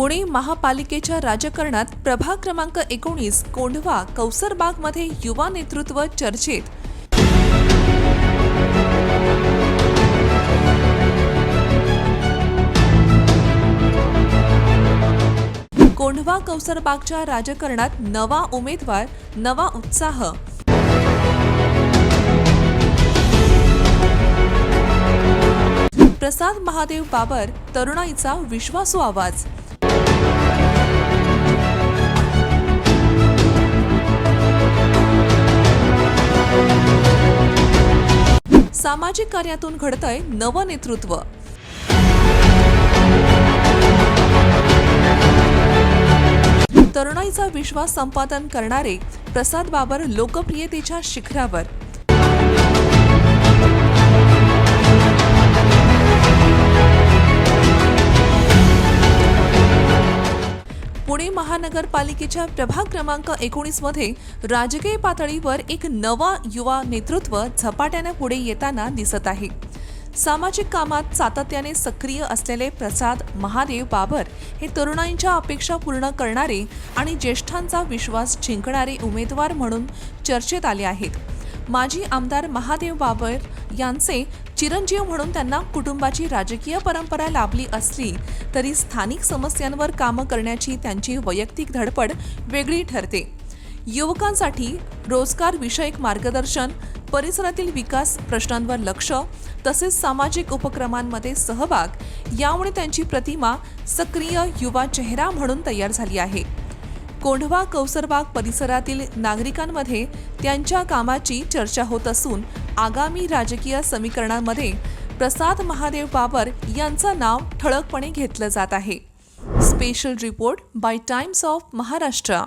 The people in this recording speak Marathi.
पुणे महापालिकेच्या राजकारणात प्रभाग क्रमांक एकोणीस कोंढवा कौसरबागमध्ये युवा नेतृत्व चर्चेत. कोंढवा कौसरबागच्या राजकारणात नवा उमेदवार नवा उत्साह. प्रसाद महादेव बाबर तरुणाईचा विश्वासू आवाज. सामाजिक कार्यातून घडतंय नवं नेतृत्व. तरुणाईचा विश्वास संपादन करणारे प्रसाद बाबर लोकप्रियतेच्या शिखरावर. पुणे महानगरपालिकेच्या प्रभाग क्रमांक एकोणीसमध्ये राजकीय पातळीवर एक नवा युवा नेतृत्व झपाट्यानं पुढे येताना दिसत आहे. सामाजिक कामात सातत्याने सक्रिय असलेले प्रसाद महादेव बाबर हे तरुणांच्या अपेक्षा पूर्ण करणारे आणि ज्येष्ठांचा विश्वास जिंकणारे उमेदवार म्हणून चर्चेत आले आहेत. माजी आमदार महादेव बाबर यांचे चिरंजीव म्हणून त्यांना कुटुंबाची राजकीय परंपरा लाभली असली तरी स्थानिक समस्यांवर कामं करण्याची त्यांची वैयक्तिक धडपड वेगळी ठरते. युवकांसाठी रोजगार विषयक मार्गदर्शन परिसरातील विकास प्रश्नांवर लक्ष तसेच सामाजिक उपक्रमांमध्ये सहभाग यामुळे त्यांची प्रतिमा सक्रिय युवा चेहरा म्हणून तयार झाली आहे. कोंढवा कौसरबाग परिसरातील नागरिकांमध्ये त्यांच्या कामाची चर्चा होत असून आगामी राजकीय समीकरणांमध्ये प्रसाद महादेव बाबर यांचं नाव ठळकपणे घेतलं जात आहे. Special report by Times of Maharashtra